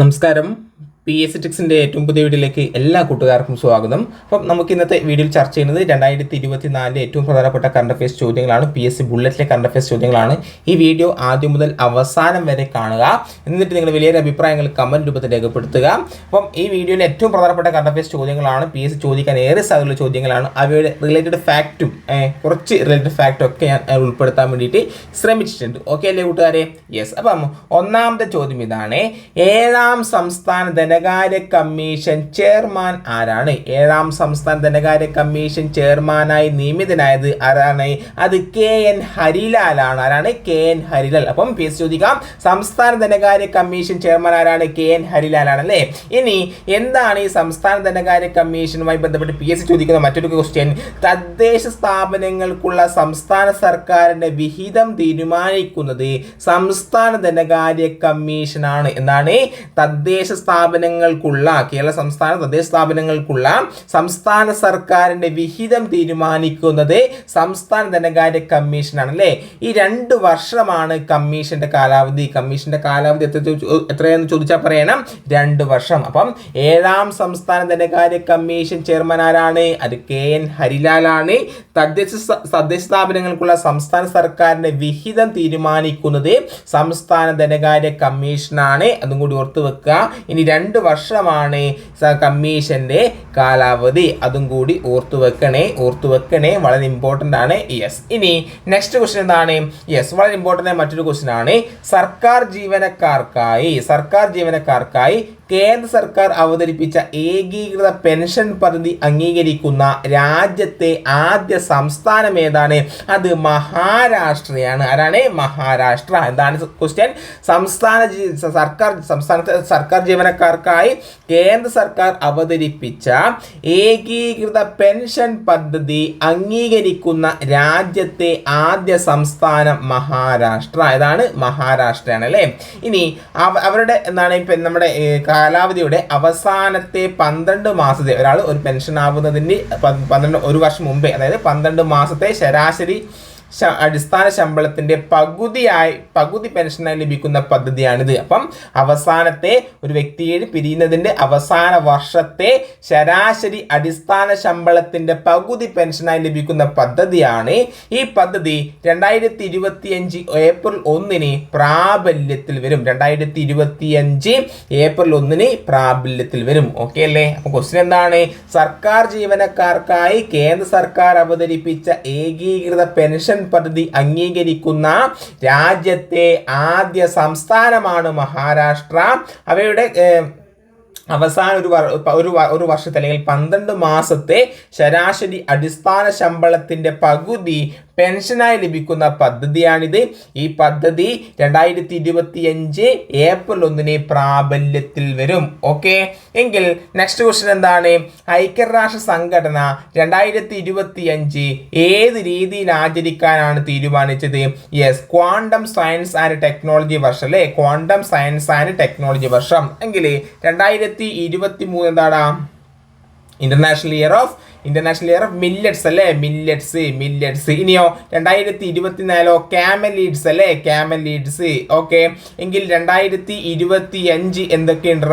നമസ്കാരം. P S ടിക്സിന്റെ ഏറ്റവും പുതിയ വീഡിയോയിലേക്ക് എല്ലാ കൂട്ടുകാർക്കും സ്വാഗതം. അപ്പം നമുക്ക് ഇന്നത്തെ വീഡിയോയിൽ ചർച്ച ചെയ്യുന്നത് രണ്ടായിരത്തി ഇരുപത്തി നാലിലെ ഏറ്റവും പ്രധാനപ്പെട്ട കറണ്ട് അഫയേഴ്സ് ചോദ്യങ്ങളാണ്. പി എസ് സി ബുള്ളറ്റിലെ കറണ്ട് അഫയേഴ്സ് ചോദ്യങ്ങളാണ്. ഈ വീഡിയോ ആദ്യം മുതൽ അവസാനം വരെ കാണുക. എന്നിട്ട് നിങ്ങൾ വലിയൊരു അഭിപ്രായങ്ങൾ കമന്റ് രൂപത്തിൽ രേഖപ്പെടുത്തുക. അപ്പം ഈ വീഡിയോയിലെ ഏറ്റവും പ്രധാനപ്പെട്ട കറണ്ട് അഫയേഴ്സ് ചോദ്യങ്ങളാണ്. പി എസ് ചോദിക്കാൻ ഏറെ സാധ്യതയുള്ള ചോദ്യങ്ങളാണ്. അവയുടെ റിലേറ്റഡ് ഫാക്റ്റും കുറച്ച് റിലേറ്റഡ് ഫാക്റ്റും ഒക്കെ ഞാൻ ഉൾപ്പെടുത്താൻ വേണ്ടിയിട്ട് ശ്രമിച്ചിട്ടുണ്ട്. ഓക്കെ അല്ലേ കൂട്ടുകാരെ? യെസ് അപ്പം ഒന്നാമത്തെ ചോദ്യം ഇതാണ്. ഏഴാം സംസ്ഥാന ധനകാര്യ കമ്മീഷൻ ചെയർമാൻ ആരാണ്? ഏഴാം സംസ്ഥാന ധനകാര്യ കമ്മീഷൻ ചെയർമാനായി നിയമിതനായത് ആരാണ്? അത് കെ എൻ ഹരിലാലാണ് ആരാണ്? K N Harilal. അപ്പം പി എസ് ചോദിക്കാം. സംസ്ഥാന ധനകാര്യ കമ്മീഷൻ ചെയർമാൻ ആരാണ്? കെ എൻ ഹരിലാലാണ് അല്ലേ? ഇനി എന്താണ് ഈ സംസ്ഥാന ധനകാര്യ കമ്മീഷനുമായി ബന്ധപ്പെട്ട് പി എസ് ചോദിക്കുന്ന മറ്റൊരു ക്വസ്റ്റ്യൻ തദ്ദേശ സ്ഥാപനങ്ങൾക്കുള്ള സംസ്ഥാന സർക്കാരിന്റെ വിഹിതം തീരുമാനിക്കുന്നത് സംസ്ഥാന ധനകാര്യ കമ്മീഷനാണ്. എന്താണ്? തദ്ദേശ സ്ഥാപനങ്ങൾക്കുള്ള കേരള സംസ്ഥാന തദ്ദേശ സ്ഥാപനങ്ങൾക്കുള്ള സംസ്ഥാന സർക്കാരിന്റെ വിഹിതം തീരുമാനിക്കുന്നത് സംസ്ഥാന ധനകാര്യ കമ്മീഷനാണ് അല്ലേ? ഈ രണ്ട് വർഷമാണ് കമ്മീഷന്റെ കാലാവധി. കമ്മീഷന്റെ കാലാവധി എത്ര എത്രയെന്ന് ചോദിച്ചാൽ പറയണം? രണ്ട് വർഷം. അപ്പം ഏഴാം സംസ്ഥാന ധനകാര്യ കമ്മീഷൻ ചെയർമാൻ ആരാണ്? അത് കെ എൻ ഹരിലാലാണ്. തദ്ദേശ തദ്ദേശ സ്ഥാപനങ്ങൾക്കുള്ള സംസ്ഥാന സർക്കാരിന്റെ വിഹിതം തീരുമാനിക്കുന്നത് സംസ്ഥാന ധനകാര്യ കമ്മീഷനാണ്. അതും കൂടി ഓർത്ത് വെക്കുക. ഇനി രണ്ട് വർഷമാണ് കമ്മീഷന്റെ കാലാവധി. അതും കൂടി ഓർത്തു വെക്കണേ ഓർത്തു വെക്കണേ. വളരെ ഇമ്പോർട്ടന്റ് ആണ്. യെസ് ഇനി നെക്സ്റ്റ് ക്വസ്റ്റ്യൻ എന്താണ്? യെസ് വളരെ ഇമ്പോർട്ടന്റ് ആയ മറ്റൊരു ക്വസ്റ്റ്യൻ ആണ്. സർക്കാർ ജീവനക്കാർക്കായി സർക്കാർ ജീവനക്കാർക്കായി കേന്ദ്ര സർക്കാർ അവതരിപ്പിച്ച ഏകീകൃത പെൻഷൻ പദ്ധതി അംഗീകരിക്കുന്ന രാജ്യത്തെ ആദ്യ സംസ്ഥാനം ഏതാണ്? അത് മഹാരാഷ്ട്രയാണ്. ആരാണ്? മഹാരാഷ്ട്ര. എന്താണ് ക്വസ്റ്റ്യൻ സംസ്ഥാന സർക്കാർ സംസ്ഥാനത്തെ സർക്കാർ ജീവനക്കാർക്കായി കേന്ദ്ര സർക്കാർ അവതരിപ്പിച്ച ഏകീകൃത പെൻഷൻ പദ്ധതി അംഗീകരിക്കുന്ന രാജ്യത്തെ ആദ്യ സംസ്ഥാനം മഹാരാഷ്ട്ര. ഇതാണ് മഹാരാഷ്ട്രയാണ് അല്ലേ? ഇനി അവ- അവരുടെ എന്താണ് ഇപ്പം നമ്മുടെ കാലാവധിയുടെ അവസാനത്തെ പന്ത്രണ്ട് മാസത്തെ ഒരാൾ ഒരു പെൻഷൻ ആവുന്നതിന് പ- പന്ത്രണ്ട് ഒരു വർഷം മുമ്പേ അതായത് പന്ത്രണ്ട് മാസത്തെ ശരാശരി അടിസ്ഥാന ശമ്പളത്തിന്റെ പകുതിയായി പകുതി പെൻഷനായി ലഭിക്കുന്ന പദ്ധതിയാണിത്. അപ്പം അവസാനത്തെ ഒരു വ്യക്തിയെ പിരിയുന്നതിന്റെ അവസാന വർഷത്തെ ശരാശരി അടിസ്ഥാന ശമ്പളത്തിന്റെ പകുതി പെൻഷനായി ലഭിക്കുന്ന പദ്ധതിയാണ് ഈ പദ്ധതി. രണ്ടായിരത്തി ഇരുപത്തിയഞ്ച് ഏപ്രിൽ ഒന്നിന് പ്രാബല്യത്തിൽ വരും. രണ്ടായിരത്തി ഇരുപത്തിയഞ്ച് ഏപ്രിൽ ഒന്നിന് പ്രാബല്യത്തിൽ വരും. ഓക്കെ അല്ലേ? അപ്പോൾ ക്വസ്റ്റ്യൻ എന്താണ്? സർക്കാർ ജീവനക്കാർക്കായി കേന്ദ്ര സർക്കാർ അവതരിപ്പിച്ച ഏകീകൃത പെൻഷൻ പദ്ധതി അംഗീകരിക്കുന്ന രാജ്യത്തെ ആദ്യ സംസ്ഥാനമാണ് മഹാരാഷ്ട്ര. അവയുടെ അവസാന ഒരു ഒരു ഒരു വർഷത്തെ അല്ലെങ്കിൽ പന്ത്രണ്ട് മാസത്തെ ശരാശരി അടിസ്ഥാന ശമ്പളത്തിന്റെ പകുതി പെൻഷനായി ലഭിക്കുന്ന പദ്ധതിയാണിത്. ഈ പദ്ധതി രണ്ടായിരത്തി ഇരുപത്തി അഞ്ച് ഏപ്രിൽ ഒന്നിന് പ്രാബല്യത്തിൽ വരും. ഓക്കെ? എങ്കിൽ നെക്സ്റ്റ് ക്വസ്റ്റ്യൻ എന്താണ്? ഐക്യരാഷ്ട്ര സംഘടന രണ്ടായിരത്തി ഇരുപത്തി അഞ്ച് ഏത് രീതിയിൽ ആചരിക്കാനാണ് തീരുമാനിച്ചത്? Yes quantum science and technology വർഷം അല്ലേ? ക്വാണ്ടം സയൻസ് ആൻഡ് ടെക്നോളജി വർഷം. എങ്കിൽ രണ്ടായിരത്തി ഇരുപത്തി മൂന്ന് എന്താണ്? International year of international year of millets അല്ലേ? മില്ലറ്റ്സ് മില്ലറ്റ്സ് ഇനിയോ രണ്ടായിരത്തി ഇരുപത്തിനാലോ ക്യാമലീഡ്സ് അല്ലേ? ക്യാമലീഡ്സ് ഓക്കെ എങ്കിൽ രണ്ടായിരത്തി ഇരുപത്തി അഞ്ച് എന്തൊക്കെയുണ്ട്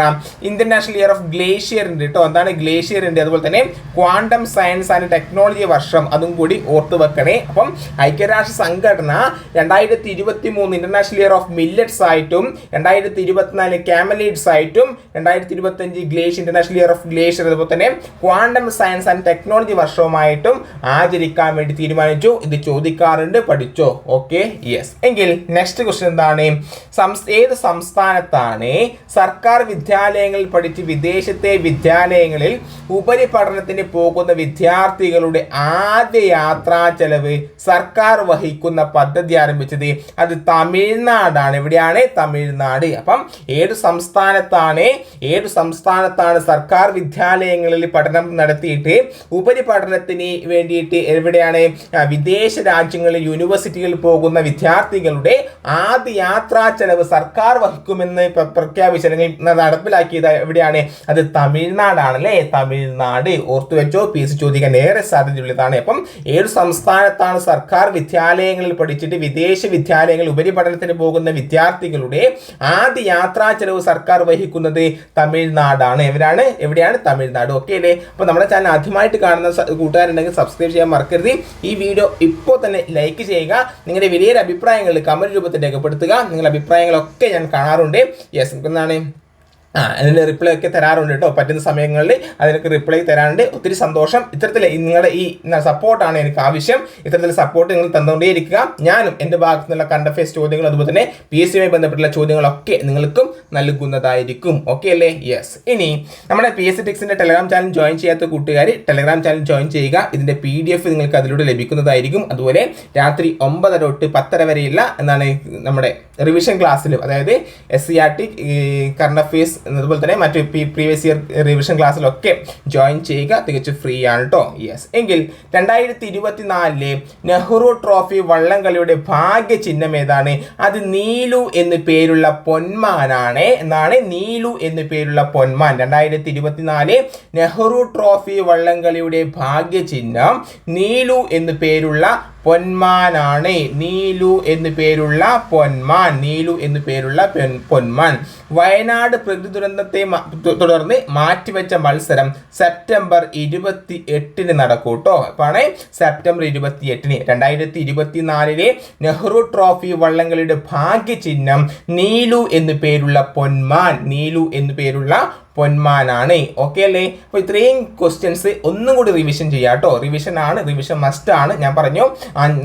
ഇന്റർനാഷണൽ ഇയർ ഓഫ് ഗ്ലേഷ്യർ ഉണ്ട് കേട്ടോ എന്താണ് ഗ്ലേഷ്യർ ഉണ്ട്? അതുപോലെ തന്നെ ക്വാണ്ടം സയൻസ് ആൻഡ് ടെക്നോളജി വർഷം. അതും കൂടി ഓർത്തു വെക്കണേ. അപ്പം ഐക്യരാഷ്ട്ര സംഘടന രണ്ടായിരത്തി ഇരുപത്തി മൂന്ന് ഇന്റർനാഷണൽ ഇയർ ഓഫ് മില്ലറ്റ്സ് ആയിട്ടും രണ്ടായിരത്തി ഇരുപത്തിനാല് ക്യാമലീഡ്സ് ആയിട്ടും രണ്ടായിരത്തി ഇരുപത്തി അഞ്ച് glacier international year of glacier അതുപോലെ തന്നെ ക്വാണ്ടം സയൻസ് ആൻഡ് ടെക്നോളജി വർഷവുമായിട്ടും ആചരിക്കാൻ വേണ്ടി തീരുമാനിച്ചു. ഇത് ചോദിക്കാറുണ്ട്. പഠിച്ചോ? ഓക്കെ യെസ് എങ്കിൽ നെക്സ്റ്റ് ക്വസ്റ്റ്യൻ എന്താണ്? ഏത് സംസ്ഥാനത്താണ് സർക്കാർ വിദ്യാലയങ്ങളിൽ പഠിച്ച് വിദേശത്തെ വിദ്യാലയങ്ങളിൽ ഉപരിപഠനത്തിന് പോകുന്ന വിദ്യാർത്ഥികളുടെ ആദ്യ യാത്രാ ചെലവ് സർക്കാർ വഹിക്കുന്ന പദ്ധതി ആരംഭിച്ചത്? അത് തമിഴ്നാടാണ്. എവിടെയാണ്? തമിഴ്നാട്. അപ്പം ഏത് സംസ്ഥാനത്താണ്? ഏത് സംസ്ഥാനത്താണ് സർക്കാർ വിദ്യാലയങ്ങളിൽ പഠനം നടത്തിയിട്ട് ഉപരിപഠനത്തിന് വേണ്ടിയിട്ട് എവിടെയാണ് വിദേശ രാജ്യങ്ങളിൽ യൂണിവേഴ്സിറ്റികളിൽ പോകുന്ന വിദ്യാർത്ഥികളുടെ ആദ്യ യാത്രാ ചെലവ് സർക്കാർ വഹിക്കുമെന്ന് പ്ര- പ്രഖ്യാപിച്ച അല്ലെങ്കിൽ നടപ്പിലാക്കിയത് എവിടെയാണ്? അത് തമിഴ്നാടാണ് അല്ലേ തമിഴ്നാട്. ഓർത്തു വെച്ചോ പി എസ് ചോദിക്കാൻ ഏറെ സാധ്യതയുള്ളതാണ്. അപ്പം ഏത് സംസ്ഥാനത്താണ് സർക്കാർ വിദ്യാലയങ്ങളിൽ പഠിച്ചിട്ട് വിദേശ വിദ്യാലയങ്ങളിൽ ഉപരിപഠനത്തിന് പോകുന്ന വിദ്യാർത്ഥികളുടെ ആദ്യ യാത്രാ ചെലവ് സർക്കാർ വഹിക്കുന്നത് തമിഴ്നാടാണ്. എവരാണ് എവിടെയാണ് തമിഴ്നാട്. ഓക്കെ അല്ലേ? അപ്പോൾ നമ്മുടെ ചാനൽ ആദ്യമായിട്ട് കാണുന്ന സ- കൂട്ടുകാരുണ്ടെങ്കിൽ സബ്സ്ക്രൈബ് ചെയ്യാൻ മറക്കരുത്. ഈ വീഡിയോ ഇപ്പോൾ തന്നെ ലൈക്ക് ചെയ്യുക. നിങ്ങളുടെ വലിയൊരു അഭിപ്രായങ്ങൾ കമന്റ് രൂപത്തിൽ രേഖപ്പെടുത്തുക. നിങ്ങളുടെ അഭിപ്രായങ്ങളൊക്കെ ഞാൻ കാണാറുണ്ട്. യെസ് എന്താണ് ആ അതിന് റിപ്ലൈ ഒക്കെ തരാറുണ്ട് കേട്ടോ പറ്റുന്ന സമയങ്ങളിൽ അതിനൊക്കെ റിപ്ലൈ തരാറുണ്ട്. ഒത്തിരി സന്തോഷം. ഇത്തരത്തിൽ നിങ്ങളുടെ ഈ സപ്പോർട്ടാണ് എനിക്ക് ആവശ്യം. ഇത്തരത്തിൽ സപ്പോർട്ട് നിങ്ങൾ തന്നുകൊണ്ടേയിരിക്കുക. ഞാനും എന്റെ ഭാഗത്തു നിന്നുള്ള കണ്ട ഫേസ് ചോദ്യങ്ങൾ അതുപോലെ തന്നെ പി എസ് സിയുമായി ബന്ധപ്പെട്ടുള്ള ചോദ്യങ്ങളൊക്കെ നിങ്ങൾക്കും നൽകുന്നതായിരിക്കും. ഓക്കെ അല്ലേ? യെസ് ഇനി നമ്മുടെ പി എസ് സി ടിക്സിന്റെ ടെലഗ്രാം ചാനൽ ജോയിൻ ചെയ്യാത്ത കൂട്ടുകാർ ടെലഗ്രാം ചാനൽ ജോയിൻ ചെയ്യുക. ഇതിന്റെ പി ഡി എഫ് നിങ്ങൾക്ക് അതിലൂടെ ലഭിക്കുന്നതായിരിക്കും. അതുപോലെ രാത്രി ഒമ്പതര തൊട്ട് പത്തര വരെയുള്ള എന്താണ് നമ്മുടെ റിവിഷൻ ക്ലാസ്സിലും അതായത് S C R T current affairs അതുപോലെ തന്നെ മറ്റ് പ്രീവിയസ് ഇയർ റിവിഷൻ ക്ലാസ്സിലൊക്കെ ജോയിൻ ചെയ്യുക. തികച്ചും ഫ്രീ ആണ് കേട്ടോ യെസ് എങ്കിൽ രണ്ടായിരത്തി ഇരുപത്തിനാലിലെ നെഹ്റു ട്രോഫി വള്ളംകളിയുടെ ഭാഗ്യ ചിഹ്നം ഏതാണ്? അത് നീലു എന്ന് പേരുള്ള പൊന്മാനാണ്. എന്നാണ് നീലു എന്ന് പേരുള്ള പൊന്മാൻ. രണ്ടായിരത്തി ഇരുപത്തിനാല് നെഹ്റു ട്രോഫി വള്ളംകളിയുടെ ഭാഗ്യ ചിഹ്നം നീലു എന്ന് പേരുള്ള പൊന്മാനാണ്. നീലു എന്നു പേരുള്ള പൊന്മാൻ. നീലു എന്നു പേരുള്ള പൊന്മാൻ. വയനാട് പ്രകൃതി ദുരന്തത്തെ തുടർന്ന് മാറ്റിവെച്ച മത്സരം സെപ്റ്റംബർ ഇരുപത്തി എട്ടിന് നടക്കും കേട്ടോ സെപ്റ്റംബർ ഇരുപത്തി എട്ടിന് രണ്ടായിരത്തി ഇരുപത്തി നാലിലെ നെഹ്റു ട്രോഫി വള്ളങ്ങളുടെ ഭാഗ്യചിഹ്നം നീലു എന്നു പേരുള്ള പൊന്മാൻ. നീലു എന്നു പേരുള്ള പൊന്മാനാണ്. ഓക്കെ അല്ലേ? അപ്പോൾ ഇത്രയും ക്വസ്റ്റ്യൻസ് ഒന്നും കൂടി റിവിഷൻ ചെയ്യാം കേട്ടോ. റിവിഷൻ ആണ് റിവിഷൻ മസ്റ്റ് ആണ്. ഞാൻ പറഞ്ഞു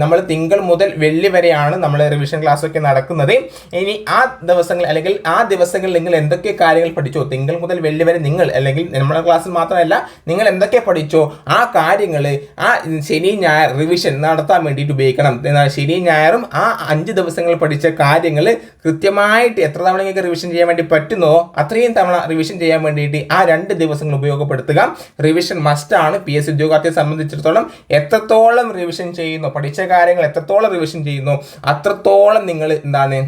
നമ്മൾ തിങ്കൾ മുതൽ വെള്ളി വരെയാണ് നമ്മൾ റിവിഷൻ ക്ലാസ് ഒക്കെ നടക്കുന്നത്. ഇനി ആ ദിവസങ്ങൾ അല്ലെങ്കിൽ ആ ദിവസങ്ങളിൽ നിങ്ങൾ എന്തൊക്കെ കാര്യങ്ങൾ പഠിച്ചോ? തിങ്കൾ മുതൽ വെള്ളി വരെ നിങ്ങൾ അല്ലെങ്കിൽ നമ്മുടെ ക്ലാസ്സിൽ മാത്രമല്ല നിങ്ങൾ എന്തൊക്കെ പഠിച്ചോ? ആ കാര്യങ്ങൾ ആ ശനി ഞായർ റിവിഷൻ നടത്താൻ വേണ്ടിയിട്ട് ഉപയോഗിക്കണം. ശനി ഞായറും ആ അഞ്ച് ദിവസങ്ങൾ പഠിച്ച കാര്യങ്ങൾ കൃത്യമായിട്ട് എത്ര തവണ നിങ്ങൾക്ക് റിവിഷൻ ചെയ്യാൻ വേണ്ടി പറ്റുന്നോ? അത്രയും തവണ റിവിഷൻ ചെയ്യാൻ വേണ്ടിയിട്ട് ആ രണ്ട് ദിവസങ്ങൾ ഉപയോഗപ്പെടുത്തുക. റിവിഷൻ മസ്റ്റ് ആണ്. പി എസ് ഉദ്യോഗാർത്ഥിയെ സംബന്ധിച്ചിടത്തോളം എത്രത്തോളം റിവിഷൻ ചെയ്യുന്നു പഠിച്ച കാര്യങ്ങൾ എത്രത്തോളം റിവിഷൻ ചെയ്യുന്നു അത്രത്തോളം നിങ്ങൾ എന്താണ്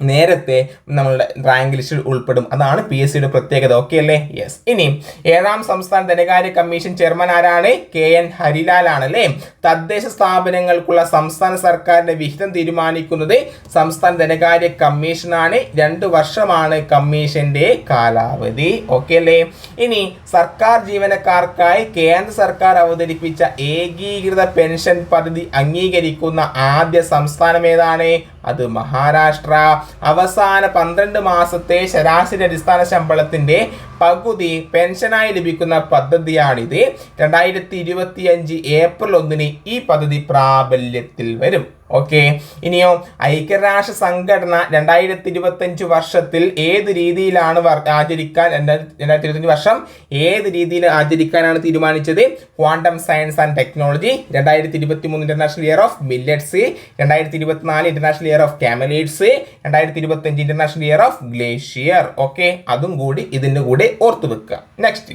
നേരത്തെ നമ്മളുടെ റാങ്ക് ലിസ്റ്റിൽ ഉൾപ്പെടും. അതാണ് പി എസ് സിയുടെ പ്രത്യേകത. ഓക്കെ അല്ലേ? യെസ് ഇനി ഏഴാം സംസ്ഥാന ധനകാര്യ കമ്മീഷൻ ചെയർമാൻ ആരാണ്? കെ എൻ ഹരിലാൽ ആണ് അല്ലേ? തദ്ദേശ സ്ഥാപനങ്ങൾക്കുള്ള സംസ്ഥാന സർക്കാരിന്റെ വിഹിതം തീരുമാനിക്കുന്നത് സംസ്ഥാന ധനകാര്യ കമ്മീഷനാണ് രണ്ട് വർഷമാണ് കമ്മീഷന്റെ കാലാവധി. ഓക്കെ അല്ലേ? ഇനി സർക്കാർ ജീവനക്കാർക്കായി കേന്ദ്ര സർക്കാർ അവതരിപ്പിച്ച ഏകീകൃത പെൻഷൻ പദ്ധതി അംഗീകരിക്കുന്ന ആദ്യ സംസ്ഥാനം ഏതാണ്? അത് മഹാരാഷ്ട്ര. അവസാന പന്ത്രണ്ട് മാസത്തെ ശരാശരി അടിസ്ഥാന ശമ്പളത്തിന്റെ പകുതി പെൻഷനായി ലഭിക്കുന്ന പദ്ധതിയാണിത്. രണ്ടായിരത്തി ഇരുപത്തി അഞ്ച് ഏപ്രിൽ ഒന്നിന് ഈ പദ്ധതി പ്രാബല്യത്തിൽ വരും. ഓക്കെ ഇനിയോ ഐക്യരാഷ്ട്ര സംഘടന രണ്ടായിരത്തി ഇരുപത്തഞ്ച് വർഷത്തിൽ ഏത് രീതിയിലാണ് ആചരിക്കാൻ രണ്ടായിരത്തി ഇരുപത്തഞ്ച് വർഷം ഏത് രീതിയിൽ ആചരിക്കാനാണ് തീരുമാനിച്ചത്? ക്വാണ്ടം സയൻസ് ആൻഡ് ടെക്നോളജി രണ്ടായിരത്തി ഇരുപത്തി മൂന്ന് ഇന്റർനാഷണൽ ഇയർ ഓഫ് മില്ലറ്റ്സ് രണ്ടായിരത്തി ഇരുപത്തിനാല് ഇന്റർനാഷണൽ ഇയർ ഓഫ് കാമലേറ്റ്സ് രണ്ടായിരത്തി ഇരുപത്തഞ്ച് international year of glacier okay അതും കൂടി ഇതിന്റെ കൂടെ ഓർത്തു വെക്കുക. നെക്സ്റ്റ്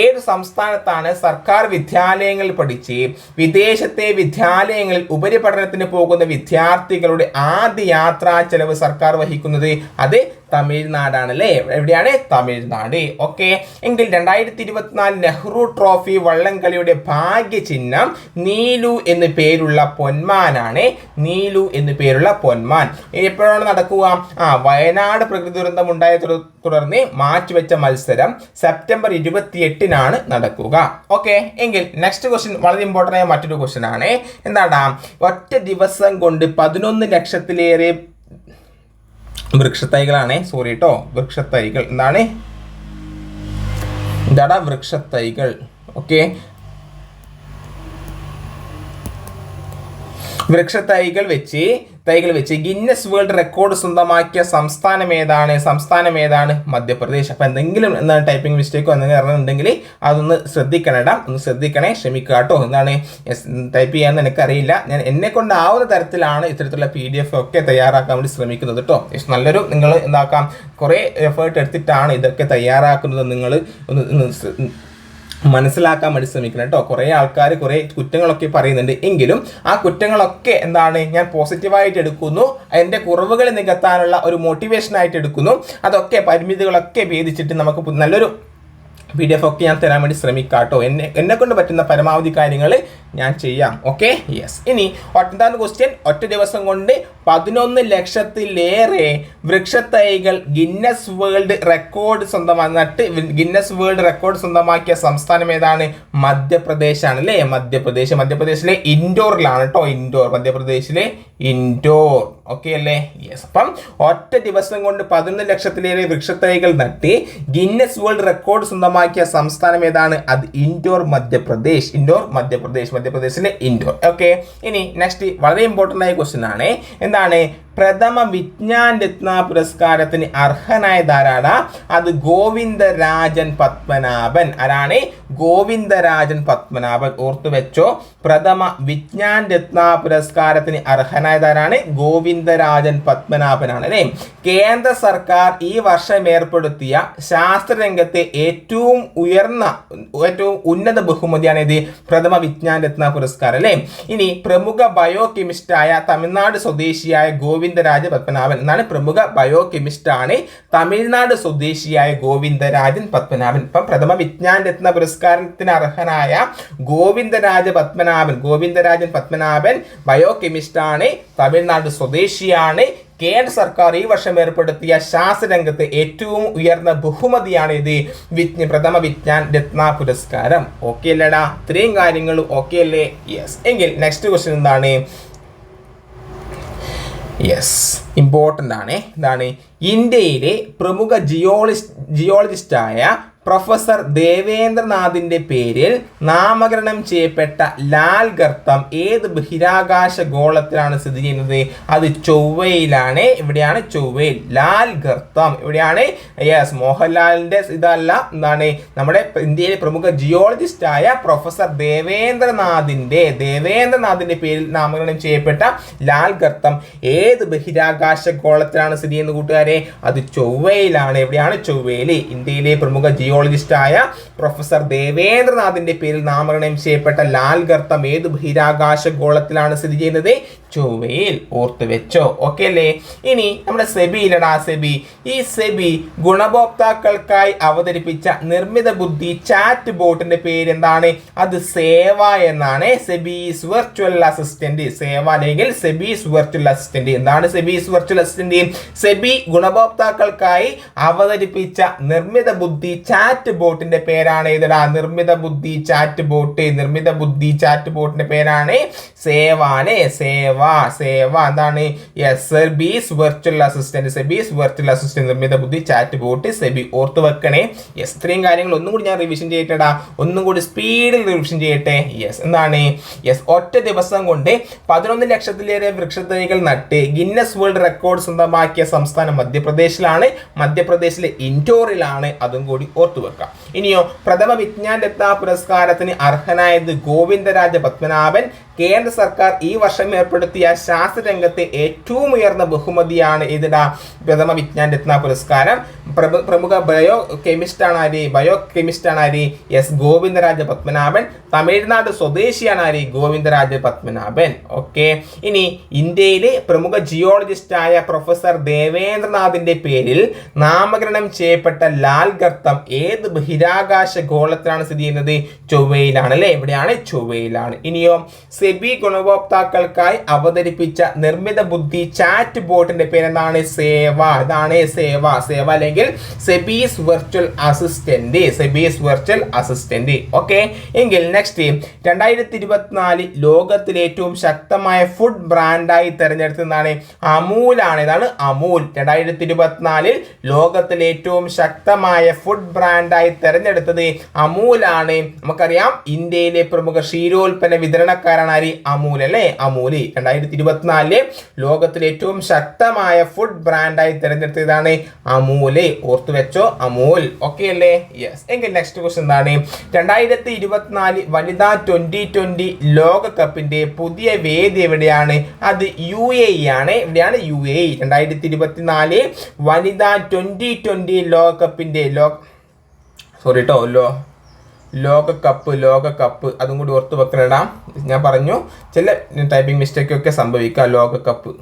ഏത് സംസ്ഥാനത്താണ് സർക്കാർ വിദ്യാലയങ്ങളിൽ പഠിച്ച് വിദേശത്തെ വിദ്യാലയങ്ങളിൽ ഉപരിപഠനത്തിന് പോകുന്ന വിദ്യാർത്ഥികളുടെ ആദ്യ യാത്രാ ചെലവ് സർക്കാർ വഹിക്കുന്നത്. അത് തമിഴ്നാടാണ് അല്ലേ എവിടെയാണ്? തമിഴ്നാട്. ഓക്കെ. എങ്കിൽ രണ്ടായിരത്തി ഇരുപത്തിനാല് നെഹ്റു ട്രോഫി വള്ളംകളിയുടെ ഭാഗ്യചിഹ്നം നീലു എന്ന് പേരുള്ള പൊന്മാനാണ്. നീലു എന്ന് പേരുള്ള പൊന്മാൻ. എപ്പോഴാണ് നടക്കുക? ആ വയനാട് പ്രകൃതി ദുരന്തം ഉണ്ടായ തുട- തുടർന്ന് മാറ്റിവെച്ച മത്സരം സെപ്റ്റംബർ ഇരുപത്തിയെട്ടിനാണ് നടക്കുക. ഓക്കെ. എങ്കിൽ നെക്സ്റ്റ് ക്വസ്റ്റ്യൻ വളരെ ഇമ്പോർട്ടന്റ് ആയ മറ്റൊരു ക്വസ്റ്റ്യൻ ആണ്. എന്താണ് ഒറ്റ ദിവസം കൊണ്ട് പതിനൊന്ന് ലക്ഷത്തിലേറെ വൃക്ഷത്തൈകളാണ്. സോറി കേട്ടോ വൃക്ഷത്തൈകൾ. എന്താണ്? ഇതാടാ വൃക്ഷത്തൈകൾ. ഓക്കെ വൃക്ഷത്തൈകൾ വെച്ച് തൈകൾ വെച്ച് ഗിന്നസ് വേൾഡ് റെക്കോർഡ് സ്വന്തമാക്കിയ സംസ്ഥാനം ഏതാണ്? സംസ്ഥാനം ഏതാണ്? മധ്യപ്രദേശ്. അപ്പോൾ എന്തെങ്കിലും എന്താണ് ടൈപ്പിംഗ് മിസ്റ്റേക്കോ എന്തെങ്കിലും ഇറങ്ങുന്നുണ്ടെങ്കിൽ അതൊന്ന് ശ്രദ്ധിക്കണേടാ ഒന്ന് ശ്രദ്ധിക്കണേ. ക്ഷമിക്കുക കേട്ടോ. എന്താണ്? ടൈപ്പ് ചെയ്യാൻ എനിക്കറിയില്ല. ഞാൻ എന്നെ കൊണ്ടാവുന്ന തരത്തിലാണ് ഇത്തരത്തിലുള്ള പി ഡി എഫ് ഒക്കെ തയ്യാറാക്കാൻ വേണ്ടി ശ്രമിക്കുന്നത് കേട്ടോ. നല്ലൊരു നിങ്ങൾ എന്താക്കാം? കുറേ എഫേർട്ട് എടുത്തിട്ടാണ് ഇതൊക്കെ തയ്യാറാക്കുന്നത്. നിങ്ങൾ ഒന്ന് മനസ്സിലാക്കാൻ വേണ്ടി ശ്രമിക്കണം കേട്ടോ. കുറേ ആൾക്കാർ കുറേ കുറ്റങ്ങളൊക്കെ പറയുന്നുണ്ട്. എങ്കിലും ആ കുറ്റങ്ങളൊക്കെ എന്താണ് ഞാൻ പോസിറ്റീവായിട്ട് എടുക്കുന്നു. എന്റെ കുറവുകൾ നികത്താനുള്ള ഒരു മോട്ടിവേഷനായിട്ട് എടുക്കുന്നു. അതൊക്കെ പരിമിതികളൊക്കെ ഭേദിച്ചിട്ട് നമുക്ക് നല്ലൊരു പി ഡി എഫ് ഒക്കെ ഞാൻ തരാൻ വേണ്ടി ശ്രമിക്കാം കേട്ടോ എന്നെ എന്നെ കൊണ്ട് പറ്റുന്ന പരമാവധി കാര്യങ്ങൾ ഞാൻ ചെയ്യാം. ഓക്കെ യെസ് ഇനി ഒട്ടാമത്തെ ക്വസ്റ്റ്യൻ ഒറ്റ ദിവസം കൊണ്ട് പതിനൊന്ന് ലക്ഷത്തിലേറെ വൃക്ഷത്തൈകൾ ഗിന്നസ് വേൾഡ് റെക്കോർഡ് സ്വന്തമാക്കി നട്ട് ഗിന്നസ് വേൾഡ് റെക്കോർഡ് സ്വന്തമാക്കിയ സംസ്ഥാനം ഏതാണ്? മധ്യപ്രദേശാണ് അല്ലേ? മധ്യപ്രദേശ് മധ്യപ്രദേശിലെ ഇൻഡോറിലാണ് കേട്ടോ ഇൻഡോർ മധ്യപ്രദേശിലെ ഇൻഡോർ ഓക്കെ അല്ലേ യെസ് അപ്പം ഒറ്റ ദിവസം കൊണ്ട് പതിനൊന്ന് ലക്ഷത്തിലേറെ വൃക്ഷത്തൈകൾ നട്ടി ഗിന്നസ് വേൾഡ് റെക്കോർഡ് സ്വന്തമാക്കിയ സംസ്ഥാനം ഏതാണ്? അത് ഇൻഡോർ മധ്യപ്രദേശ്. ഇൻഡോർ മധ്യപ്രദേശ്. മധ്യപ്രദേശിലെ ഇൻഡോർ ഓക്കെ ഇനി നെക്സ്റ്റ് വളരെ ഇമ്പോർട്ടന്റ് ആയ ക്വസ്റ്റ്യൻ ആണ്. എന്താണ്? പ്രഥമ വിജ്ഞാൻ രത്ന പുരസ്കാരത്തിന് അർഹനായതാരാണ്? അത് ഗോവിന്ദരാജൻ പത്മനാഭൻ. ആരാണ്? ഗോവിന്ദരാജൻ പത്മനാഭൻ. ഓർത്തു വെച്ചോ പ്രഥമ വിജ്ഞാൻ രത്ന പുരസ്കാരത്തിന് അർഹനായതാരാണ്? ഗോവിന്ദരാജൻ പത്മനാഭനാണ് അല്ലേ? കേന്ദ്ര സർക്കാർ ഈ വർഷം ഏർപ്പെടുത്തിയ ശാസ്ത്രരംഗത്തെ ഏറ്റവും ഉയർന്ന ഏറ്റവും ഉന്നത ബഹുമതിയാണ് ഇത്. പ്രഥമ വിജ്ഞാൻ രത്ന പുരസ്കാരം അല്ലേ? ഇനി പ്രമുഖ ബയോ കെമിസ്റ്റായ തമിഴ്നാട് സ്വദേശിയായ ഗോവിന്ദരാജ പത്മനാഭൻ എന്നാണ് പ്രമുഖ ബയോ കെമിസ്റ്റാണ് തമിഴ്നാട് സ്വദേശിയായ ഗോവിന്ദരാജൻ പത്മനാഭൻ. ഇപ്പം പ്രഥമ വിജ്ഞാൻ രത്ന പുരസ്കാരത്തിന് അർഹനായ ഗോവിന്ദരാജ പത്മനാഭൻ ഗോവിന്ദരാജൻ പത്മനാഭൻ ബയോ കെമിസ്റ്റാണ് തമിഴ്നാട് സ്വദേശിയാണ്. കേന്ദ്ര സർക്കാർ ഈ വർഷം ഏർപ്പെടുത്തിയ ശാസ്ത്രരംഗത്ത് ഏറ്റവും ഉയർന്ന ബഹുമതിയാണ് ഇത് വിജ്ഞ പ്രഥമ വിജ്ഞാൻ രത്ന പുരസ്കാരം. ഓക്കെ അല്ലേടാ? ഇത്രയും കാര്യങ്ങളും ഓക്കെ അല്ലേ? യെസ് എങ്കിൽ നെക്സ്റ്റ് ക്വസ്റ്റ്യൻ എന്താണ്? യെസ് ഇമ്പോർട്ടന്റ് ആണ്. എന്താണ് ഇന്ത്യയിലെ പ്രമുഖ ജിയോളജിസ്റ്റ് ജിയോളജിസ്റ്റായ പ്രൊഫസർ ദേവേന്ദ്രനാഥിന്റെ പേരിൽ നാമകരണം ചെയ്യപ്പെട്ട ലാൽ ഗർത്തം ഏത് ബഹിരാകാശ ഗോളത്തിലാണ് സ്ഥിതി ചെയ്യുന്നത്? അത് ചൊവ്വയിലാണ്. ഇവിടെയാണ് ചൊവ്വയിൽ ലാൽ ഗർത്തം. ഇവിടെയാണ് യെസ് മോഹൻലാലിന്റെ ഇതല്ല. എന്താണ് നമ്മുടെ ഇന്ത്യയിലെ പ്രമുഖ ജിയോളജിസ്റ്റായ പ്രൊഫസർ ദേവേന്ദ്രനാഥിന്റെ ദേവേന്ദ്രനാഥിന്റെ പേരിൽ നാമകരണം ചെയ്യപ്പെട്ട ലാൽ ഗർത്തം ഏത് ബഹിരാകാശ ഗോളത്തിലാണ് സ്ഥിതി ചെയ്യുന്നത് കൂട്ടുകാരെ? അത് ചൊവ്വയിലാണ്. എവിടെയാണ് ചൊവ്വയിൽ ഇന്ത്യയിലെ പ്രമുഖ ജിയോളജിസ്റ്റായ പ്രൊഫസർ ദേവേന്ദ്രനാഥിന്റെ പേരിൽ നാമകരണം ചെയ്യപ്പെട്ട ലാൽ ഗർത്തം ഏത് ബഹിരാകാശ ഗോളത്തിലാണ് സ്ഥിതി ചെയ്യുന്നത്? ചൊവ്വയിൽ ഓർത്ത് വെച്ചോ ഓക്കെ അല്ലേ ഇനി നമ്മുടെ സെബിയിലടാ സെബി. ഈ സെബി ഗുണഭോക്താക്കൾക്കായി അവതരിപ്പിച്ച നിർമ്മിത ബുദ്ധി ചാറ്റ് ബോട്ടിന്റെ പേര് എന്താണ് അത് സേവ എന്നാണ്. സെബീസ് വെർച്വൽ അസിസ്റ്റന്റ് സേവ അല്ലെങ്കിൽ സെബീസ് വെർച്വൽ അസിസ്റ്റന്റ് എന്താണ് സെബീസ് വെർച്വൽ അസിസ്റ്റന്റ് സെബി ഗുണഭോക്താക്കൾക്കായി അവതരിപ്പിച്ച നിർമ്മിത ബുദ്ധി ചാറ്റ് ബോട്ടിന്റെ പേരാണ് ഏതടാ? നിർമ്മിത ബുദ്ധി ചാറ്റ് ബോട്ട് നിർമ്മിത ബുദ്ധി ചാറ്റ് ബോട്ടിന്റെ പേരാണ് സേവാനെ സേവ സേവ സേവ എന്താണ്? Yes SEBI's virtual assistant SEBI's virtual assistant നിർമ്മിത ബുദ്ധി ചാറ്റ് ബോട്ട് സെബി ഓർത്ത് വെക്കണേ. യെസ് ഇത്രയും കാര്യങ്ങൾ ഒന്നും കൂടി ഞാൻ റിവിഷൻ ചെയ്യട്ടെടാ. ഒന്നും കൂടി സ്പീഡിൽ റിവിഷൻ ചെയ്യട്ടെ. യെസ് എന്താണ്? യെസ് ഒറ്റ ദിവസം കൊണ്ട് പതിനൊന്ന് ലക്ഷത്തിലേറെ വൃക്ഷത്തൈകൾ നട്ട് ഗിന്നസ് വേൾഡ് റെക്കോർഡ് സ്വന്തമാക്കിയ സംസ്ഥാനം മധ്യപ്രദേശിലാണ്. മധ്യപ്രദേശിലെ ഇൻഡോറിലാണ്. അതും കൂടി ഓർത്തു വെക്കാം. ഇനിയോ പ്രഥമ വിജ്ഞാൻ രത്ന പുരസ്കാരത്തിന് അർഹനായത് ഗോവിന്ദരാജ പത്മനാഭൻ. കേന്ദ്ര സർക്കാർ ഈ വർഷം ഏർപ്പെടുത്തിയ ശാസ്ത്രരംഗത്തെ ഏറ്റവും ഉയർന്ന ബഹുമതിയാണ് ഇതിടാ പ്രഥമ വിജ്ഞാൻ രത്ന പുരസ്കാരം. പ്രമുഖ ബയോ കെമിസ്റ്റാണ് ആര്? ബയോ കെമിസ്റ്റാണ് ആര്? എസ് ഗോവിന്ദരാജ പത്മനാഭൻ. തമിഴ്നാട് സ്വദേശിയാണ് ആര്? ഗോവിന്ദരാജ പത്മനാഭൻ. ഓക്കെ ഇനി ഇന്ത്യയിലെ പ്രമുഖ ജിയോളജിസ്റ്റായ പ്രൊഫസർ ദേവേന്ദ്രനാഥിന്റെ പേരിൽ നാമകരണം ചെയ്യപ്പെട്ട ലാൽ ഗർത്തം ഏത് ബഹിരാകാശ ഗോളത്തിലാണ് സ്ഥിതി ചെയ്യുന്നത്? ചൊവ്വയിലാണ് അല്ലേ? എവിടെയാണ് ചൊവ്വയിലാണ്. ഇനിയോ സെബി ഗുണഭോക്താക്കൾക്കായി അവതരിപ്പിച്ച നിർമ്മിത ബുദ്ധി ചാറ്റ് ബോട്ടിന്റെ പേരെന്താണ്? സേവ. ഇതാണ് സേവ. സേവ അല്ലെങ്കിൽ SEBI's virtual assistant SEBI's virtual assistant okay എങ്കിൽ നെക്സ്റ്റ് രണ്ടായിരത്തി ഇരുപത്തിനാല് ലോകത്തിലെ ഏറ്റവും ശക്തമായ ഫുഡ് ബ്രാൻഡായി തെരഞ്ഞെടുത്തതാണ് ആണ്. ഇതാണ് അമൂൽ. രണ്ടായിരത്തി ഇരുപത്തിനാലിൽ ലോകത്തിലെ ഏറ്റവും ശക്തമായ ഫുഡ് ബ്രാൻഡായി തെരഞ്ഞെടുത്തത് അമൂലാണ് നമുക്കറിയാം ഇന്ത്യയിലെ പ്രമുഖ ക്ഷീരോൽപ്പന്ന വിതരണക്കാരാണ് അമൂൽ അല്ലേ? അമൂൽ രണ്ടായിരത്തി ഇരുപത്തിനാലിൽ ലോകത്തിലെ ഏറ്റവും ശക്തമായ ഫുഡ് ബ്രാൻഡായി തിരഞ്ഞെടുത്തതാണ് അമൂൽ. ഓർത്തു വെച്ചോ അമൂൽ. ഓക്കെ അല്ലേ? യെസ് എങ്കിൽ നെക്സ്റ്റ് ക്വസ്റ്റ്യൻ എന്താണ്? രണ്ടായിരത്തി ഇരുപത്തിനാല് വനിതാ ട്വന്റി ട്വന്റി ലോകകപ്പിന്റെ പുതിയ വേദി എവിടെയാണ്? അത് യു എ ആണ്. എവിടെയാണ്? യു എ രണ്ടായിരത്തി ഇരുപത്തിനാല് വനിതാ ട്വന്റി ട്വന്റി ലോകകപ്പിന്റെ ലോ സോറി കേട്ടോ ലോ ലോകകപ്പ് ലോകകപ്പ് അതും കൂടി ഓർത്ത് വെക്കണടാ. ഞാൻ പറഞ്ഞു ചില ടൈപ്പിംഗ് മിസ്റ്റേക്കൊക്കെ സംഭവിക്കാം ലോകകപ്പ്.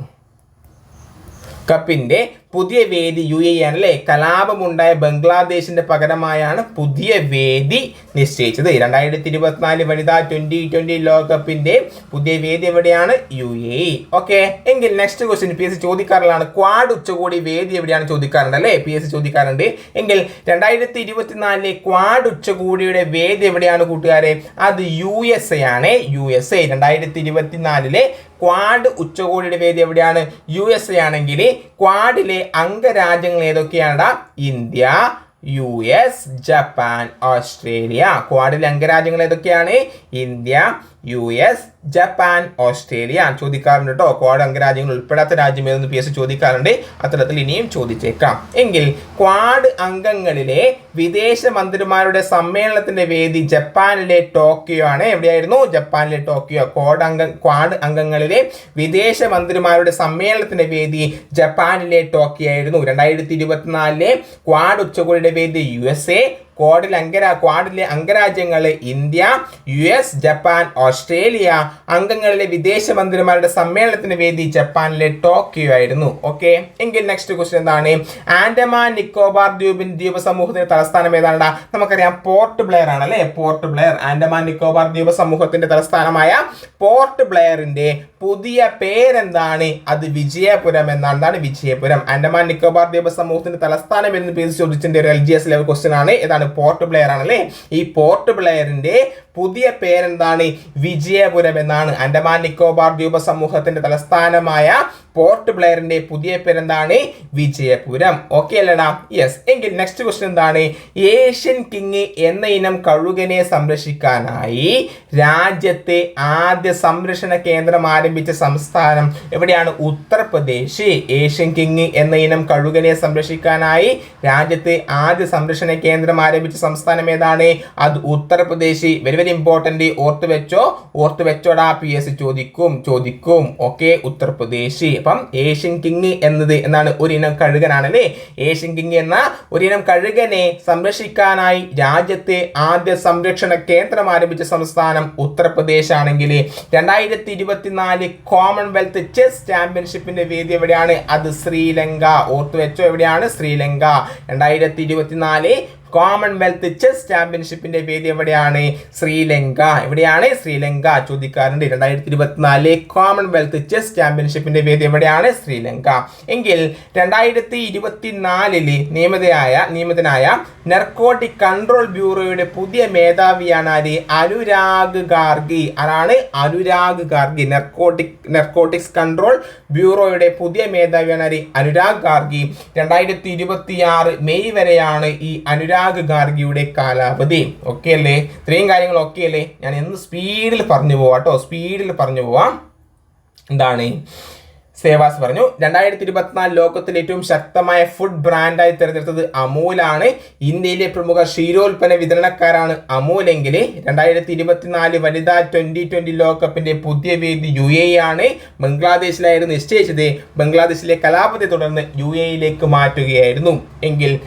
കപ്പിന്റെ പുതിയ വേദി യു എ ആണ് അല്ലേ? കലാപമുണ്ടായ ബംഗ്ലാദേശിന്റെ പകരമായാണ് പുതിയ വേദി നിശ്ചയിച്ചത്. രണ്ടായിരത്തി ഇരുപത്തിനാല് വനിതാ ട്വന്റി ട്വന്റി ലോകകപ്പിന്റെ പുതിയ വേദി എവിടെയാണ്? യു എ ഓക്കെ എങ്കിൽ next question P S C ചോദിക്കാറുള്ളതാണ്. Quad ഉച്ചകോടി വേദി എവിടെയാണ് ചോദിക്കാറുണ്ട് അല്ലേ? പി എസ് സി ചോദിക്കാറുണ്ട്. എങ്കിൽ രണ്ടായിരത്തി ഇരുപത്തിനാലിലെ ക്വാഡ് ഉച്ചകോടിയുടെ വേദി എവിടെയാണ് കൂട്ടുകാരെ? അത് യു എസ് എ ആണ്. യു എസ് എ രണ്ടായിരത്തി ഇരുപത്തിനാലിലെ ക്വാഡ് ഉച്ചകോടിയുടെ വേദി എവിടെയാണ്? യു എസ് എ ആണെങ്കിൽ ക്വാഡിലെ അംഗരാജ്യങ്ങൾ ഏതൊക്കെയാണ് India U S Japan Australia. ക്വാഡിലെ അംഗരാജ്യങ്ങൾ ഏതൊക്കെയാണ്? India U S Japan Australia ചോദിക്കാറുണ്ട് കേട്ടോ ക്വാഡ് അംഗരാജ്യങ്ങൾ ഉൾപ്പെടാത്ത രാജ്യം ഏതെന്ന് പി എസ് ചോദിക്കാറുണ്ട്. അത്തരത്തിൽ ഇനിയും ചോദിച്ചേക്കാം. എങ്കിൽ ക്വാഡ് അംഗങ്ങളിലെ വിദേശ മന്ത്രിമാരുടെ സമ്മേളനത്തിന്റെ വേദി ജപ്പാനിലെ ടോക്കിയോ ആണ്. എവിടെയായിരുന്നു? ജപ്പാനിലെ ടോക്കിയോ. ക്വാഡ് അംഗ ക്വാഡ് അംഗങ്ങളിലെ വിദേശ മന്ത്രിമാരുടെ സമ്മേളനത്തിന്റെ വേദി ജപ്പാനിലെ ടോക്കിയോ ആയിരുന്നു. രണ്ടായിരത്തി ഇരുപത്തിനാലിലെ ക്വാഡ് ഉച്ചകോടിയുടെ വേദി യു എസ് എ ക്വാഡിൽ അംഗരാ ക്വാഡിലെ അംഗരാജ്യങ്ങൾ India U S Japan Australia അംഗങ്ങളിലെ വിദേശ മന്ത്രിമാരുടെ സമ്മേളനത്തിന് വേദി ജപ്പാനിലെ ടോക്കിയോ ആയിരുന്നു ഓക്കെ എങ്കിൽ നെക്സ്റ്റ് ക്വസ്റ്റ്യൻ എന്താണ്? ആൻഡമാൻ നിക്കോബാർ ദ്വീപിൻ ദ്വീപ സമൂഹത്തിന്റെ തലസ്ഥാനം ഏതാണ് നമുക്കറിയാം പോർട്ട് ബ്ലെയർ ആണ് അല്ലേ? പോർട്ട് ബ്ലെയർ. ആൻഡമാൻ നിക്കോബാർ ദ്വീപ് സമൂഹത്തിന്റെ തലസ്ഥാനമായ പോർട്ട് ബ്ലെയറിന്റെ പുതിയ പേരെന്താണ്? അത് വിജയപുരം എന്നാണ്. വിജയപുരം? ആൻഡമാൻ നിക്കോബാർ ദ്വീപ് സമൂഹത്തിന്റെ തലസ്ഥാനം എന്ന് പേര് ചോദിച്ചിട്ടുണ്ട് ഒരു L G S level question ആണ്. ഏതാണ് പോർട്ട് പ്ലെയർ ആണ് അല്ലേ ഈ പോർട്ട് ബ്ലെയറിന്റെ പുതിയ പേരെന്താണ്? വിജയപുരം എന്നാണ്. ആൻഡമാൻ നിക്കോബാർ ദ്വീപ സമൂഹത്തിന്റെ തലസ്ഥാനമായ പോർട്ട് ബ്ലെയറിന്റെ പുതിയ പേരെന്താണ്? വിജയപുരം. ഓക്കെ അല്ലടാ. യെസ് എങ്കിൽ നെക്സ്റ്റ് ക്വസ്റ്റ്യൻ എന്താണ്? ഏഷ്യൻ കിങ് എന്ന ഇനം കഴുകനെ സംരക്ഷിക്കാനായി രാജ്യത്തെ ആദ്യ സംരക്ഷണ കേന്ദ്രം ആരംഭിച്ച സംസ്ഥാനം എവിടെയാണ്? ഉത്തർപ്രദേശ്. ഏഷ്യൻ കിങ് എന്ന ഇനം കഴുകനെ സംരക്ഷിക്കാനായി രാജ്യത്തെ ആദ്യ സംരക്ഷണ കേന്ദ്രം ആരംഭിച്ച സംസ്ഥാനം ഏതാണ്? അത് ഉത്തർപ്രദേശ്. വെരി. വെരി ഇമ്പോർട്ടന്റ് ഓർത്ത് വെച്ചോ? ഓർത്ത് വെച്ചോടാ പി എസ് ചോദിക്കും ചോദിക്കും. ഓക്കെ ഉത്തർപ്രദേശ്. അപ്പം ഏഷ്യൻ കിങ് എന്നത് എന്നാണ് ഒരിനം കഴുകനാണല്ലേ? ഏഷ്യൻ കിങ് എന്ന ഒരിനം കഴുകനെ സംരക്ഷിക്കാനായി രാജ്യത്തെ ആദ്യ സംരക്ഷണ കേന്ദ്രം ആരംഭിച്ച സംസ്ഥാനം ഉത്തർപ്രദേശ് ആണെങ്കിൽ രണ്ടായിരത്തി ഇരുപത്തിനാല് കോമൺവെൽത്ത് ചെസ് ചാമ്പ്യൻഷിപ്പിന്റെ വേദി എവിടെയാണ്? അത് ശ്രീലങ്ക. ഓർത്ത് വെച്ചോ എവിടെയാണ്? ശ്രീലങ്ക. രണ്ടായിരത്തി ഇരുപത്തിനാല് കോമൺവെൽത്ത് ചെസ് ചാമ്പ്യൻഷിപ്പിന്റെ വേദി എവിടെയാണ്? ശ്രീലങ്ക. എവിടെയാണ്? ശ്രീലങ്ക. ചോദിക്കാറുണ്ട് രണ്ടായിരത്തി ഇരുപത്തിനാല് കോമൺവെൽത്ത് ചെസ് ചാമ്പ്യൻഷിപ്പിന്റെ വേദി എവിടെയാണ്? ശ്രീലങ്ക. എങ്കിൽ രണ്ടായിരത്തി ഇരുപത്തിനാലിൽ നിയമിതയായ നിയമിതനായ നെർക്കോട്ടിക് കൺട്രോൾ ബ്യൂറോയുടെ പുതിയ മേധാവിയാണ് ആര്? അനുരാഗ് ഗാർഗി. ആരാണ്? Anurag Garg. Narcotic narcotics control ബ്യൂറോയുടെ പുതിയ മേധാവിയാണ് ആര്? അനുരാഗ് ഗാർഗി. രണ്ടായിരത്തി ഇരുപത്തിയാറ് മെയ് വരെയാണ് ഈ അനുരാഗ് ഗാർഗിയുടെ കാലാവധി. ഓക്കെ അല്ലേ? ഇത്രയും കാര്യങ്ങൾ ഓക്കെ അല്ലേ? ഞാൻ എന്ന് സ്പീഡിൽ പറഞ്ഞു പോവാം കേട്ടോ സ്പീഡിൽ പറഞ്ഞു പോവാം. എന്താണ്? സേവാസ് പറഞ്ഞു. രണ്ടായിരത്തി ഇരുപത്തിനാല് ലോകത്തിലെ ഏറ്റവും ശക്തമായ ഫുഡ് ബ്രാൻഡായി തിരഞ്ഞെടുത്തത് അമൂലാണ്. ഇന്ത്യയിലെ പ്രമുഖ ക്ഷീരോൽപ്പന്ന വിതരണക്കാരാണ് അമൂലെങ്കിൽ രണ്ടായിരത്തി ഇരുപത്തിനാല് വനിതാ ട്വന്റി ട്വന്റി ലോകകപ്പിന്റെ പുതിയ വേദി യു എ ആണ്. ബംഗ്ലാദേശിലായിരുന്നു നിശ്ചയിച്ചത്. ബംഗ്ലാദേശിലെ കലാപത്തെ തുടർന്ന് യു എയിലേക്ക് മാറ്റുകയായിരുന്നു. എങ്കിൽ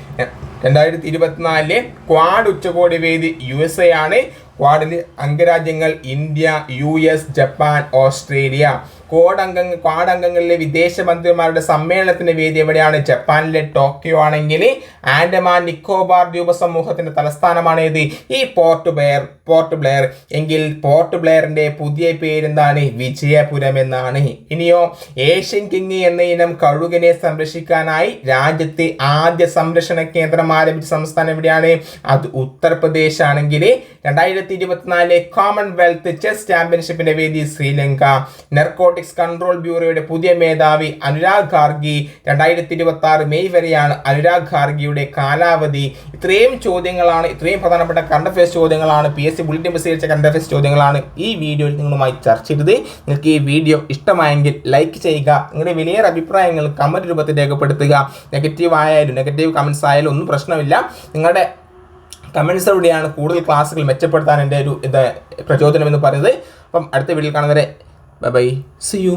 രണ്ടായിരത്തി ഇരുപത്തിനാലിലെ ക്വാഡ് ഉച്ചകോടി വേദി യു എസ് എ ആണ്. ക്വാഡിൽ അംഗരാജ്യങ്ങൾ India U S Japan Australia Quad അംഗങ്ങൾ ക്വാഡ് അംഗങ്ങളിലെ വിദേശ മന്ത്രിമാരുടെ സമ്മേളനത്തിന്റെ വേദി എവിടെയാണ്? ജപ്പാനിലെ ടോക്കിയോ ആണെങ്കിൽ ആൻഡമാൻ നിക്കോബാർ ദ്വീപ സമൂഹത്തിന്റെ തലസ്ഥാനമാണ് ഏത് ഈ പോർട്ട് ബ്ലെയർ പോർട്ട് ബ്ലെയർ. എങ്കിൽ പോർട്ട് ബ്ലെയറിന്റെ പുതിയ പേരെന്താണ്? വിജയപുരം എന്നാണ്. ഇനിയോ ഏഷ്യൻ കിങ് എന്ന ഇനം കഴുകനെ സംരക്ഷിക്കാനായി രാജ്യത്തെ ആദ്യ സംരക്ഷണ കേന്ദ്രം ആരംഭിച്ച സംസ്ഥാനം എവിടെയാണ്? അത് ഉത്തർപ്രദേശ് ആണെങ്കിൽ രണ്ടായിരത്തി ഇരുപത്തിനാലിലെ കോമൺവെൽത്ത് ചെസ് ചാമ്പ്യൻഷിപ്പിന്റെ വേദി ശ്രീലങ്ക. നെർക്കോട്ടിക്സ് കൺട്രോൾ ബ്യൂറോയുടെ പുതിയ മേധാവി അനുരാഗ് ഖാർഗി രണ്ടായിരത്തി ഇരുപത്തി ആറ് മെയ് വരെയാണ് അനുരാഗ് ഖാർഗിയുടെ കാലാവധി. ഇത്രയും ചോദ്യങ്ങളാണ് ഇത്രയും പ്രധാനപ്പെട്ട കറണ്ട് അഫയേഴ്സ് ചോദ്യങ്ങളാണ് പി എസ് സി ബുള്ളറ്റിൻ പ്രസിദ്ധീകരിച്ച കറണ്ട് അഫയേഴ്സ് ചോദ്യങ്ങളാണ് ഈ വീഡിയോയിൽ നിങ്ങളുമായി ചർച്ച ചെയ്തത്. നിങ്ങൾക്ക് ഈ വീഡിയോ ഇഷ്ടമായെങ്കിൽ ലൈക്ക് ചെയ്യുക നിങ്ങളുടെ വലിയ അഭിപ്രായങ്ങൾ കമന്റ് രൂപത്തിൽ രേഖപ്പെടുത്തുക. നെഗറ്റീവ് ആയാലും നെഗറ്റീവ് കമൻസ് ആയാലും ഒന്നും പ്രശ്നമില്ല. നിങ്ങളുടെ കമൻസിലൂടെയാണ് കൂടുതൽ ക്ലാസ്സുകൾ മെച്ചപ്പെടുത്താൻ എന്റെ ഒരു ഇത് പ്രചോദനം എന്ന് പറയുന്നത്. അപ്പം അടുത്ത വീഡിയോയിൽ കാണുന്നവരെ ബൈ ബൈ സി യു